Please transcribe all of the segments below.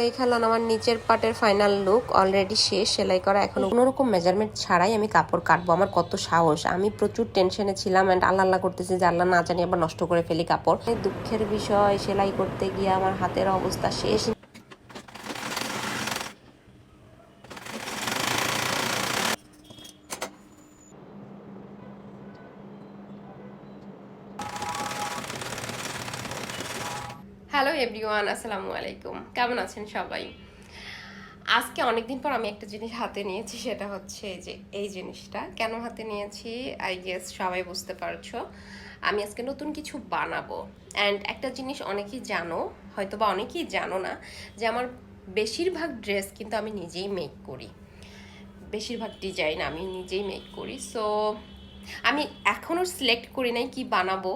দেখালাম আমার নিচের পাটের ফাইনাল লুক অলরেডি শেষ, সেলাই করা এখন কোনো রকম মেজারমেন্ট ছাড়াই আমি কাপড় কাটবো, আমার কত সাহস। আমি প্রচুর টেনশনে ছিলাম অ্যান্ড আল্লাহ আল্লাহ করতেছি যে আল্লাহ না জানি আবার নষ্ট করে ফেলি কাপড়। দুঃখের বিষয়, সেলাই করতে গিয়ে আমার হাতের অবস্থা শেষ। হ্যালো এভরিওয়ান, আসসালামু আলাইকুম। কেমন আছেন সবাই? আজকে অনেকদিন পর আমি একটা জিনিস হাতে নিয়েছি, সেটা হচ্ছে যে, এই জিনিসটা। কেন হাতে নিয়েছি? আই গেস সবাই বুঝতে পারছ। আমি আজকে নতুন কিছু বানাবো। অ্যান্ড একটা জিনিস অনেকেই জানো হয়তো বা অনেকেই জানো না, যে আমার বেশিরভাগ ড্রেস কিন্তু আমি নিজেই মেক করি। বেশিরভাগ ডিজাইন আমি নিজেই মেক করি। সো আমি এখনও সিলেক্ট করি নাই কি বানাবো।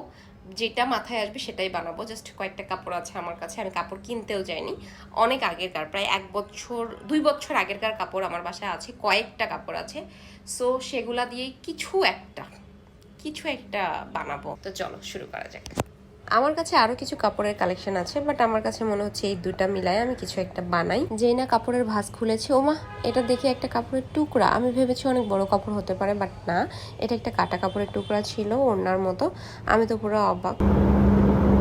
যেটা মাথায় আসবে সেটাই বানাবো। জাস্ট কয়েকটা কাপড় আছে আমার কাছে, আমি কাপড় কিনতেও যাইনি। অনেক আগেরকার প্রায় এক বছর, দুই বছর আগেরকার কাপড় আমার বাসায় আছে, কয়েকটা কাপড় আছে। সো সেগুলা দিয়ে কিছু একটা কিছু একটা বানাবো। তো চলো, শুরু করা যাক। আমার কাছে আরও কিছু কাপড়ের কালেকশন আছে বাট আমার কাছে মনে হচ্ছে এই দুটা মিলাই আমি কিছু একটা বানাই। যেই না কাপড়ের ভাঁজ খুলেছি, ওমা, এটা দেখে একটা কাপড়ের টুকরা। আমি ভেবেছি অনেক বড় কাপড় হতে পারে বাট না, এটা একটা কাটা কাপড়ের টুকরা ছিল, ওড়নার মতো। আমি তো পুরো অবাক।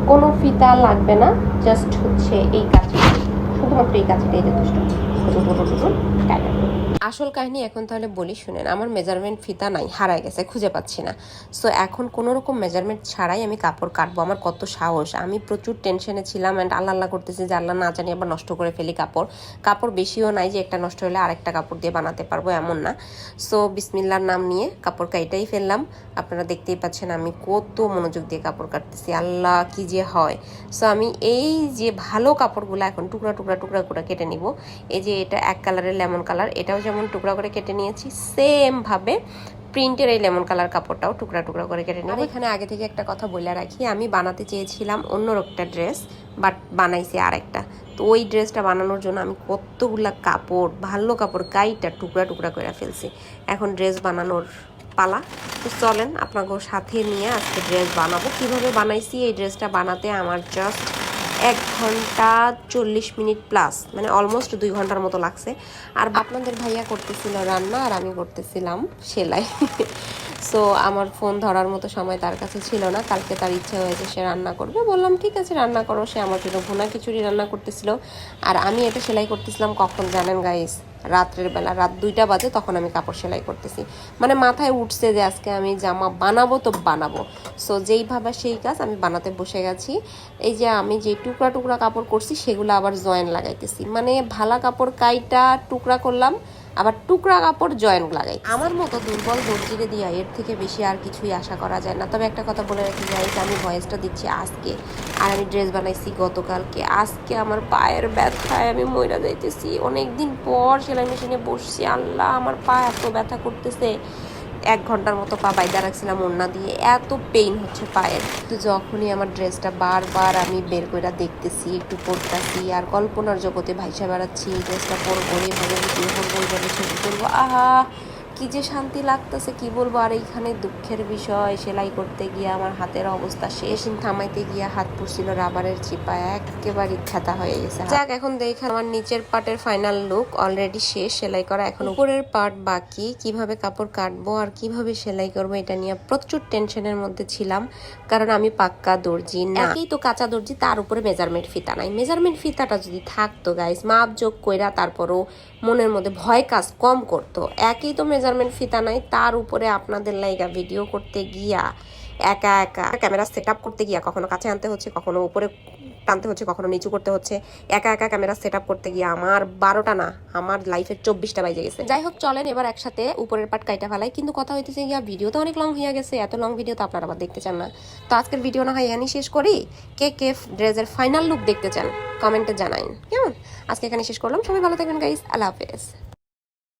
কোনো ফিতা লাগবে না জাস্ট হচ্ছে এই কাছে শুধুমাত্র এই কাছেটাই যথেষ্ট। আসল কাহিনী এখন তাহলে বলি, শুনেন, আমার মেজারমেন্ট ফিতা নাই, হারায় গেছে, খুঁজে পাচ্ছি না। সো এখন কোনো রকম মেজারমেন্ট ছাড়াই আমি কাপড় কাটবো, আমার কত সাহস। আমি প্রচুর টেনশনে ছিলাম অ্যান্ড আল্লাহ আল্লাহ করতেছি যে আল্লাহ না জানি আবার নষ্ট করে ফেলি কাপড়। কাপড় বেশিও নাই যে একটা নষ্ট হলে আরেকটা কাপড় দিয়ে বানাতে পারব, এমন না। সো বিসমিল্লার নাম নিয়ে কাপড় কাইটাই ফেললাম। আপনারা দেখতেই পাচ্ছেন আমি কত মনোযোগ দিয়ে কাপড় কাটতেছি, আল্লাহ কি যে হয়। সো আমি এই যে ভালো কাপড়গুলো এখন টুকরা টুকরা টুকরা করে কেটে নিব, এই যে এটা এক কালারের লেমন কালার এটাও যেমন টুকরা করে কেটে নিয়েছি সেম ভাবে প্রিন্টের এই লেমন কালার কাপড়টাও টুকরা টুকরা করে কেটে নেব এখানে আগে থেকে একটা কথা বলে রাখি, আমি বানাতে চেয়েছিলাম অন্য একটা ড্রেস বাট বানাইছি আরেকটা। তো ওই ড্রেসটা বানানোর জন্য আমি কতগুলা কাপড়, ভালো কাপড়, গাইটা টুকরা টুকরা করে ফেলছি। এখন ড্রেস বানানোর পালা। তো চলেন আপনাকেও সাথে নিয়ে আজকে ড্রেস বানাবো। কীভাবে বানাইছি এই ড্রেসটা বানাতে আমার জাস্ট এক ঘণ্টা চল্লিশ মিনিট প্লাস মানে অলমোস্ট দুই ঘণ্টার মতো লাগছে। আর আপনাদের ভাইয়া করতেছিল রান্না আর আমি করতেছিলাম সেলাই। সো আমার ফোন ধরার মতো সময় তার কাছে ছিল না। কালকে তার ইচ্ছা হয়েছে সে রান্না করবে। বললাম, ঠিক আছে, রান্না করো, সে আমার জন্য ভুনা খিচুড়ি রান্না করতেছিল। আর আমি এটা সেলাই করতেছিলাম কখন জানেন গাইস রাত্রের বেলা, রাত দুইটা বাজে, তখন আমি কাপড় সেলাই করতেছি। মানে মাথায় উঠছে যে আজকে আমি জামা বানাবো তো বানাবো। সো যেইভাবে সেই কাজ আমি বানাতে বসে গেছি। এই যে আমি যে টুকরা টুকরা কাপড় করছি, সেগুলো আবার জয়েন লাগাইতেছি। মানে ভালা কাপড় কাইটা টুকরা করলাম আবার টুকরা কাপড় জয়েন্ট লাগাই আমার মতো দুর্বল দর্জিরে দিয়া এর থেকে বেশি আর কিছুই আশা করা যায় না। তবে একটা কথা বলে রাখি যাই আমি ভয়েসটা দিচ্ছি আজকে। আর আমি ড্রেস বানাইছি গতকালকে। আজকে আমার পায়ের ব্যথায় আমি ময়রা যাইতেছি। অনেকদিন পর সেলাই মেশিনে বসছি। আল্লাহ, আমার পা এত ব্যথা করতেছে। এক ঘণ্টার মতো পা বাইদা রাখছিলাম, ওড়না দিয়ে এত পেইন হচ্ছে পায়ের। তো যখনই আমার ড্রেসটা বারবার আমি বের করে দেখতেছি, একটু পড়তেছি আর কল্পনার জগতে ভাইসা বেড়াচ্ছি, ড্রেসটা পরবো এইভাবে ভিডিও করব ছবি করব আহা! কি যে শান্তি লাগতেছে, কি বলব? আর এইখানে দুঃখের বিষয়, সেলাই করতে গিয়ে আমার হাতের অবস্থা শেষ। থামাইতে গিয়ে হাত পড়ছিল রাবারের চিপায় একেবারে ছাতা হয়ে গেছে। যাক, এখন দেখেন আমার নিচের পার্টের ফাইনাল লুক অলরেডি শেষ। সেলাই করা এখন উপরের পার্ট বাকি। কীভাবে কাপড় কাটবো আর কীভাবে সেলাই করব এটা নিয়ে প্রচুর টেনশনের মধ্যে ছিলাম। কারণ আমি পাক্কা দর্জি না। একেই তো কাঁচা দর্জি, তার উপরে মেজারমেন্ট ফিতা নাই। মেজারমেন্ট ফিতাটা যদি থাকতো গাইস মাপ যোগ কইরা তারপরও মনের মধ্যে ভয় কাজ কম করতো। একই তো মেজারমেন্ট ফিতা নাই, তার উপরে আপনাদের লাইগা ভিডিও করতে গিয়া, একা একা ক্যামেরা সেট করতে গিয়া কখনো কাছে আনতে হচ্ছে, কখনো উপরে টানতে হচ্ছে, কখনো নিচু করতে হচ্ছে, একা একা ক্যামেরা সেট করতে গিয়ে আমার বারোটা না, আমার লাইফের চব্বিশটা বাজে গেছে। যাই হোক চলেন এবার একসাথে উপরের পাট কাইটা ফেলাই, কিন্তু কথা হইতেছে গিয়া ভিডিও তো অনেক লং হয়ে গেছে, এত লং ভিডিও তো আপনারা আবার দেখতে চান না। তো আজকের ভিডিও না হয় এখানেই শেষ করি। কে কে ড্রেসের ফাইনাল লুক দেখতে চান কমেন্টে জানাইন। কেমন? আজকে এখানে শেষ করলাম। সবাই ভালো থাকবেন গাইস আল্লাহ হাফেজ।